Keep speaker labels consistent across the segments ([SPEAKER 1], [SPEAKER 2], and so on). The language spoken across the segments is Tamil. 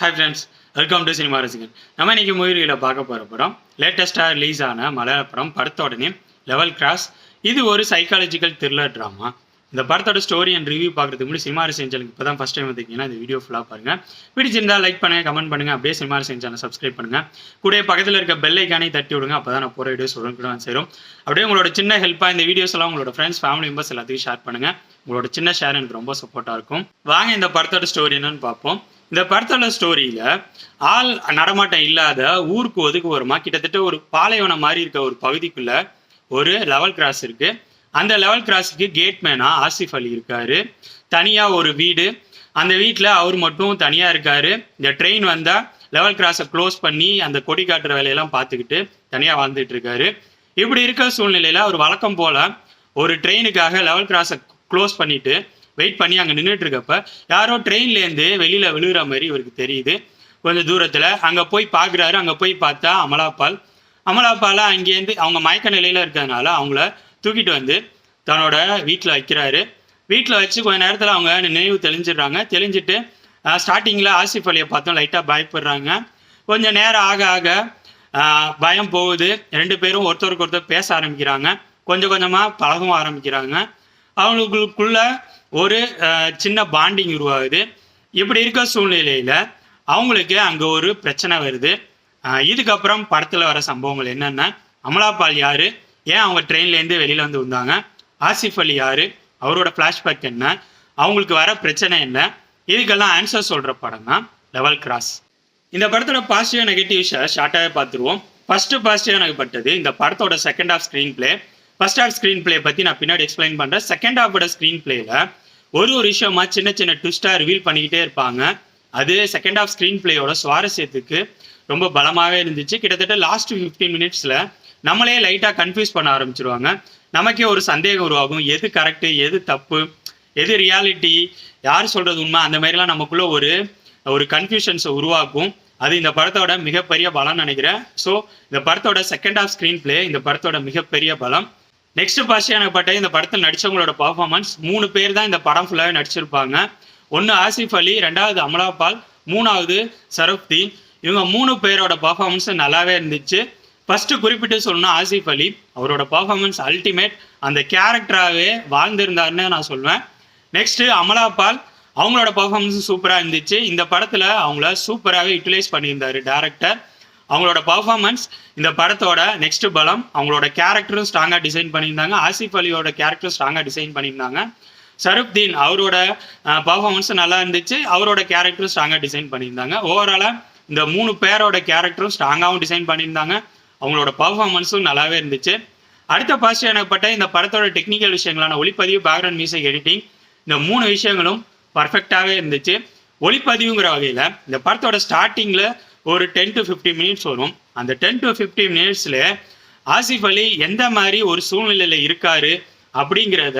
[SPEAKER 1] Hi friends welcome to cinema Rasigan நம்ம இன்னைக்கு மூவியில் பார்க்க போகிற படம் லேட்டஸ்ட்டாக ரிலீஸ் ஆன மலையாள படம் படத்தோட நேம் லெவல் கிராஸ் இது ஒரு சைக்காலஜிக்கல் த்ரில்லர் ட்ராமா இந்த படத்தோட ஸ்டோரி அண்ட் ரிவ்யூ பார்க்குறதுக்கு முன்னாடி சினிமா ரசிகன் சேனலுக்கு இப்போ தான் ஃபஸ்ட் டைம் வந்திருக்கீங்கன்னா இந்த வீடியோ ஃபுல்லாக பாருங்கள் பிடிச்சிருந்தா லைக் பண்ணுங்கள் கமெண்ட் பண்ணுங்கள் அப்படியே சினிமா ரசிகன் சேனல் சப்ஸ்கிரைப் பண்ணுங்கள் கூட பக்கத்தில் இருக்க பெல் ஐக்கானே தட்டி விடுங்க அப்போ தான் நான் போகிற வீடியோஸ் உடனுக்குடன் சேரும். அப்படியே உங்களோட சின்ன ஹெல்ப்பாக இந்த வீடியோஸ் எல்லாம் உங்களோட ஃப்ரெண்ட்ஸ் ஃபேமிலி மெம்பர்ஸ் எல்லாத்தையும் ஷேர் பண்ணுங்கள் உங்களோட சின்ன ஷேர் எனக்கு ரொம்ப சப்போர்ட்டாக இருக்கும். வாங்க இந்த படத்தோட ஸ்டோரி என்னன்னு பார்ப்போம். இந்த படத்தோட ஸ்டோரியில ஆள் நடமாட்டம் இல்லாத ஊருக்கு ஒதுக்கு வருமா கிட்டத்தட்ட ஒரு பாலைவனம் மாதிரி இருக்க ஒரு பகுதிக்குள்ள ஒரு லெவல் கிராஸ் இருக்கு. அந்த லெவல் கிராஸுக்கு கேட்மேனா ஆசிஃப் அலி இருக்காரு. தனியா ஒரு வீடு. அந்த வீட்டில் அவர் மட்டும் தனியா இருக்காரு. இந்த ட்ரெயின் வந்தா லெவல் கிராஸை க்ளோஸ் பண்ணி அந்த கொடி காட்டுற வேலையெல்லாம் பார்த்துக்கிட்டு தனியா வாழ்ந்துட்டு இருக்காரு. இப்படி இருக்கிற சூழ்நிலையில அவர் வழக்கம் போல ஒரு ட்ரெயினுக்காக லெவல் கிராஸை க்ளோஸ் பண்ணிட்டு வெயிட் பண்ணி அங்கே நின்றுட்டு இருக்கப்ப யாரோ ட்ரெயின்லேருந்து வெளியில் விழுகிற மாதிரி இவருக்கு தெரியுது. கொஞ்சம் தூரத்தில் அங்கே போய் பார்க்குறாரு அங்கே போய் பார்த்தா அமலாபால். அமலாபாலை அங்கேருந்து அவங்க மயக்க நிலையில் இருக்கிறதுனால அவங்கள தூக்கிட்டு வந்து தன்னோட வீட்டில் வைக்கிறாரு. வீட்டில் வச்சு கொஞ்ச நேரத்தில் அவங்க நினைவு தெளிஞ்சிடுறாங்க. தெளிஞ்சிட்டு ஸ்டார்டிங்கில் ஆசிஃப் அலியை பார்த்தோம். லைட்டாக பயப்படுறாங்க. கொஞ்சம் நேரம் ஆக ஆக பயம் போகுது. ரெண்டு பேரும் ஒருத்தருக்கு ஒருத்தர் பேச ஆரம்பிக்கிறாங்க. கொஞ்சம் கொஞ்சமாக பழகவும் ஆரம்பிக்கிறாங்க. அவங்களுக்குள்ள ஒரு சின்ன பாண்டிங் உருவாகுது. இப்படி இருக்க சூழ்நிலையில அவங்களுக்கு அங்க ஒரு பிரச்சனை வருது. இதுக்கப்புறம் படத்துல வர சம்பவங்கள் என்னென்ன அமலாபால் யாரு? ஏன் அவங்க ட்ரெயின்ல இருந்து வெளியில வந்து வந்தாங்க? ஆசிஃப் அலி யாரு? அவரோட ஃப்ளாஷ்பேக் என்ன? அவங்களுக்கு வர பிரச்சனை என்ன? இதுக்கெல்லாம் ஆன்சர் சொல்ற படம் தான் லெவல் கிராஸ் இந்த படத்தோட பாசிட்டிவ் நெகட்டிவ்ஸை ஷார்ட்டாகவே பார்த்துருவோம். ஃபர்ஸ்ட் பாசிட்டிவ் எனக்கு பட்டது இந்த படத்தோட second half screen play first half screen play பற்றி நான் பின்னாடி எக்ஸ்பிளைன் பண்ணுறேன் செகண்ட் ஹாஃபோட ஸ்க்ரீன் பிளேல ஒரு ஒரு விஷயமா சின்ன சின்ன ட்விஸ்டாக ரிவீல் பண்ணிக்கிட்டே இருப்பாங்க. அது செகண்ட் ஹாஃப் ஸ்க்ரீன் பிளேயோட சுவாரஸ்யத்துக்கு ரொம்ப பலமாகவே இருந்துச்சு. கிட்டத்தட்ட லாஸ்ட் ஃபிஃப்டீன் மினிட்ஸில் நம்மளே லைட்டாக கன்ஃபியூஸ் பண்ண ஆரம்பிச்சிருவாங்க. நமக்கே ஒரு சந்தேகம் உருவாகும். எது கரெக்டு எது தப்பு எது ரியாலிட்டி யார் சொல்கிறது உண்மை? அந்த மாதிரிலாம் நமக்குள்ளே ஒரு ஒரு கன்ஃபியூஷன்ஸை உருவாக்கும். அது இந்த படத்தோட மிகப்பெரிய பலம் நினைக்கிறேன். ஸோ இந்த படத்தோட செகண்ட் ஹாஃப் ஸ்க்ரீன் பிளே இந்த படத்தோட மிகப்பெரிய பலம். நெக்ஸ்ட் பாஸ்ட் எனக்கு இந்த படத்தில் நடிச்சவங்களோட பர்ஃபார்மன்ஸ் மூணு பேர் தான் இந்த படம் ஃபுல்லாகவே நடிச்சிருப்பாங்க. ஒன்று ஆசிஃப் அலி ரெண்டாவது அமலாபால் மூணாவது சரப்தீன் இவங்க மூணு பேரோட பர்ஃபார்மன்ஸ் நல்லாவே இருந்துச்சு. ஃபர்ஸ்ட் குறிப்பிட்டு சொல்லணும் ஆசிஃப் அலி அவரோட பர்ஃபார்மன்ஸ் அல்டிமேட் அந்த கேரக்டராகவே வாழ்ந்திருந்தாருன்னு நான் சொல்வேன். நெக்ஸ்ட் அமலாபால் அவங்களோட பர்ஃபார்மன்ஸும் சூப்பராக இருந்துச்சு. இந்த படத்தில் அவங்கள சூப்பராகவே யூட்டிலைஸ் பண்ணியிருந்தார் டேரக்டர் அவங்களோட பர்ஃபார்மன்ஸ் இந்த படத்தோட நெக்ஸ்ட் பலம் அவங்களோட கேரக்டரும் ஸ்ட்ராங்காக டிசைன் பண்ணியிருந்தாங்க. ஆசிஃப் அலியோட கேரக்டரும் ஸ்ட்ராங்காக டிசைன் பண்ணியிருந்தாங்க. சருப்தீன் அவரோட பர்ஃபார்மன்ஸும் நல்லா இருந்துச்சு. அவரோட கேரக்டரும் ஸ்ட்ராங்காக டிசைன் பண்ணியிருந்தாங்க. ஓவராலாக இந்த மூணு பேரோட கேரக்டரும் ஸ்ட்ராங்காகவும் டிசைன் பண்ணியிருந்தாங்க. அவங்களோட பர்ஃபார்மன்ஸும் நல்லாவே இருந்துச்சு. அடுத்த பாசிட்டிவ் எனப்பட்ட இந்த படத்தோட டெக்னிக்கல் விஷயங்களான ஒளிப்பதிவு பேக்ரவுண்ட் மியூசிக் எடிட்டிங் இந்த மூணு விஷயங்களும் பர்ஃபெக்டாகவே இருந்துச்சு. ஒளிப்பதிவுங்கிற வகையில் இந்த படத்தோட ஸ்டார்டிங்கில் ஒரு டென் டு ஃபிஃப்டி மினிட்ஸ் வரும். அந்த டென் டு ஃபிஃப்டி மினிட்ஸில் ஆசிஃப் அலி எந்த மாதிரி ஒரு சூழ்நிலையில் இருக்காரு அப்படிங்கிறத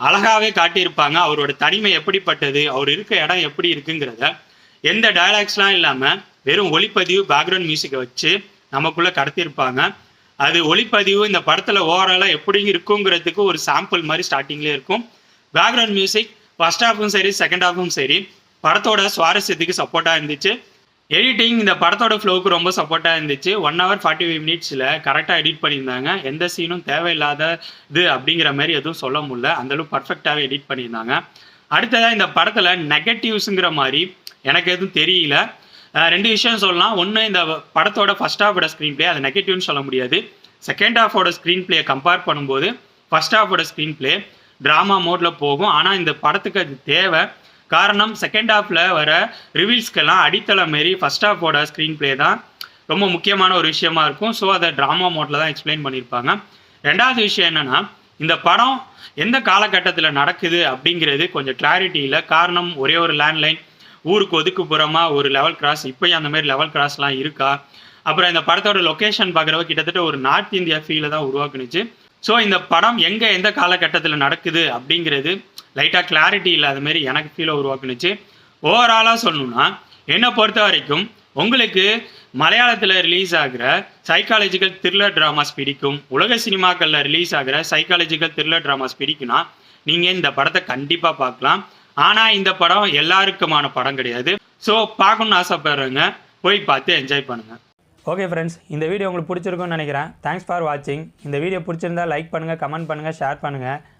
[SPEAKER 1] அழகாகவே காட்டியிருப்பாங்க. அவரோட தனிமை எப்படிப்பட்டது அவர் இருக்க இடம் எப்படி இருக்குங்கிறத. எந்த டயலாக்ஸ்லாம் இல்லாமல் வெறும் ஒளிப்பதிவு பேக்ரவுண்ட் மியூசிக்கை வச்சு நமக்குள்ளே கடத்தியிருப்பாங்க. அது ஒளிப்பதிவு இந்த படத்தில் ஓவராலாக எப்படி இருக்குங்கிறதுக்கு ஒரு சாம்பிள் மாதிரி ஸ்டார்டிங்லேயே இருக்கும். பேக்ரவுண்ட் மியூசிக் ஃபர்ஸ்ட் ஹாஃபும் சரி செகண்ட் ஹாஃபும் சரி படத்தோட சுவாரஸ்யத்துக்கு சப்போர்ட்டாக இருந்துச்சு. எடிட்டிங் இந்த படத்தோட ஃப்ளோவுக்கு ரொம்ப சப்போர்ட்டாக இருந்துச்சு. ஒன் ஹவர் ஃபார்ட்டி ஃபைவ் மினிட்ஸில் கரெக்டாக எடிட் பண்ணியிருந்தாங்க. எந்த சீனும் தேவையில்லாத இது அப்படிங்கிற மாதிரி எதுவும் சொல்ல முடியல. அந்தளவு பர்ஃபெக்டாகவே எடிட் பண்ணியிருந்தாங்க. அடுத்ததாக இந்த படத்தில் நெகட்டிவ்ஸுங்கிற மாதிரி எனக்கு எதுவும் தெரியல. ரெண்டு விஷயம் சொல்லலாம். ஒன்று இந்த படத்தோட ஃபர்ஸ்ட் ஹாஃபோட ஸ்க்ரீன் பிளே அது நெகட்டிவ்னு சொல்ல முடியாது. செகண்ட் ஹாஃபோட ஸ்க்ரீன் பிளேயை கம்பேர் பண்ணும்போது ஃபர்ஸ்ட் ஹாஃபோட ஸ்க்ரீன் பிளே ட்ராமா மோடில் போகும். ஆனால் இந்த படத்துக்கு அது தேவை. காரணம் செகண்ட் ஹாஃபில் வர ரிவீல்ஸ்க்கெல்லாம் அடித்தளம் மாரி ஃபஸ்ட் ஹாஃபோட ஸ்க்ரீன் பிளே தான் ரொம்ப முக்கியமான ஒரு விஷயமா இருக்கும். ஸோ அதை ட்ராமா மோட்டில் தான் எக்ஸ்பிளைன் பண்ணியிருப்பாங்க ரெண்டாவது விஷயம் என்னென்னா இந்த படம் எந்த காலகட்டத்தில் நடக்குது அப்படிங்கிறது கொஞ்சம் கிளாரிட்டி இல்லை காரணம் ஒரே ஒரு லேண்ட்லைன் ஊருக்கு ஒதுக்குப்புறமாக ஒரு லெவல் கிராஸ் இப்போயும் அந்த மாதிரி லெவல் கிராஸ்லாம் இருக்கா? அப்புறம் இந்த படத்தோட லொக்கேஷன் பார்க்குறவ கிட்டத்தட்ட ஒரு நார்த் இந்தியா ஃபீலை தான் உருவாக்குனுச்சு. ஸோ இந்த படம் எங்கே எந்த காலகட்டத்தில் நடக்குது அப்படிங்கிறது லைட்டாக கிளாரிட்டி இல்லாத மாதிரி எனக்கு ஃபீலை உருவாக்குனுச்சு. ஓவராலாக சொல்லணும்னா என்னை பொறுத்த வரைக்கும் உங்களுக்கு மலையாளத்தில் ரிலீஸ் ஆகிற சைக்காலஜிக்கல் த்ரில்லர் ட்ராமாஸ் பிடிக்கும். உலக சினிமாக்களில் ரிலீஸ் ஆகிற சைக்காலஜிக்கல் த்ரில்லர் ட்ராமாஸ் பிடிக்கும்னா நீங்கள் இந்த படத்தை கண்டிப்பாக பார்க்கலாம். ஆனால் இந்த படம் எல்லாருக்குமான படம் கிடையாது. ஸோ பார்க்கணுன்னு ஆசைப்படுறவங்க போய் பார்த்து என்ஜாய் பண்ணுங்கள்
[SPEAKER 2] ஓகே ஃப்ரெண்ட்ஸ் இந்த வீடியோ உங்களுக்கு பிடிச்சிருக்கும்னு நினைக்கிறேன். தேங்க்ஸ் ஃபார் வாட்சிங் இந்த வீடியோ பிடிச்சிருந்தா லைக் பண்ணுங்கள் கமெண்ட் பண்ணுங்கள் ஷேர் பண்ணுங்கள்